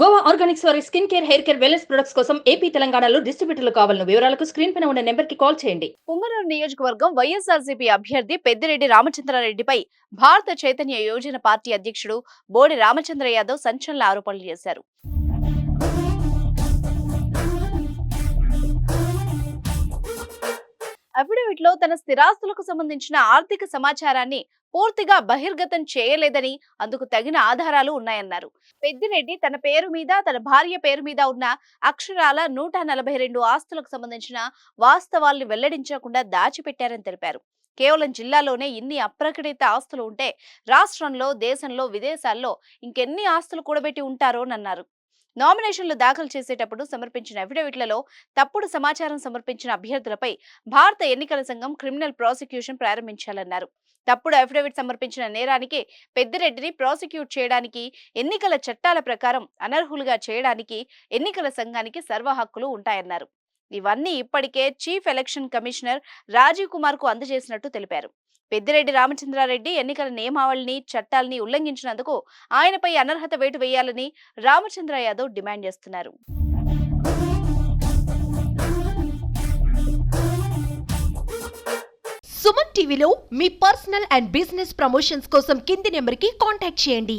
Goa organics వారి skin care hair care wellness products కోసం AP తెలంగాణలో డిస్ట్రిబ్యూటర్లు కావాలను వివరాలకు స్క్రీన్ పైన ఉన్న నెంబర్కి కాల్ చేయండి. పొంగనూరు నియోజకవర్గం వైఎస్ఆర్సీపీ అభ్యర్థి పెద్దిరెడ్డి రామచంద్రారెడ్డిపై భారత చైతన్య యోజన పార్టీ అధ్యక్షుడు బోడి రామచంద్ర యాదవ్ సంచలన ఆరోపణలు చేశారు. అఫిడవిట్లో తన స్థిరాస్తులకు సంబంధించిన ఆర్థిక సమాచారాన్ని పూర్తిగా బహిర్గతం చేయలేదని అందుకు తగిన ఆధారాలు ఉన్నాయన్నారు. పెద్దిరెడ్డి తన పేరు మీద తన భార్య పేరు మీద ఉన్న అక్షరాల నూట నలభై రెండు ఆస్తులకు సంబంధించిన వాస్తవాల్ని వెల్లడించకుండా దాచిపెట్టారని తెలిపారు. కేవలం జిల్లాలోనే ఇన్ని అప్రకటిత ఆస్తులు ఉంటే రాష్ట్రంలో దేశంలో విదేశాల్లో ఇంకెన్ని ఆస్తులు కూడబెట్టి ఉంటారోనన్నారు. నామినేషన్లు దాఖలు చేసేటప్పుడు సమర్పించిన అఫిడవిట్లలో తప్పుడు సమాచారం సమర్పించిన అభ్యర్థులపై భారత ఎన్నికల సంఘం క్రిమినల్ ప్రాసిక్యూషన్ ప్రారంభించాలన్నారు. తప్పుడు అఫిడవిట్ సమర్పించిన నేరానికి పెద్దిరెడ్డిని ప్రాసిక్యూట్ చేయడానికి ఎన్నికల చట్టాల ప్రకారం అనర్హులుగా చేయడానికి ఎన్నికల సంఘానికి సర్వ హక్కులు ఉంటాయన్నారు. ఇవన్నీ ఇప్పటికే చీఫ్ ఎలక్షన్ కమిషనర్ రాజీవ్ కుమార్కు అందజేసినట్టు తెలిపారు. పెద్దిరెడ్డి రామచంద్రారెడ్డి ఎన్నికల నియమావళిని చట్టాల్ని ఉల్లంఘించినందుకు ఆయనపై అనర్హత వేటు వేయాలని రామచంద్ర యాదవ్ డిమాండ్ చేస్తున్నారు. సుమన్ టీవీలో మీ పర్సనల్ అండ్ బిజినెస్ ప్రమోషన్స్ కోసం కింది నెంబర్కి కాంటాక్ట్ చేయండి.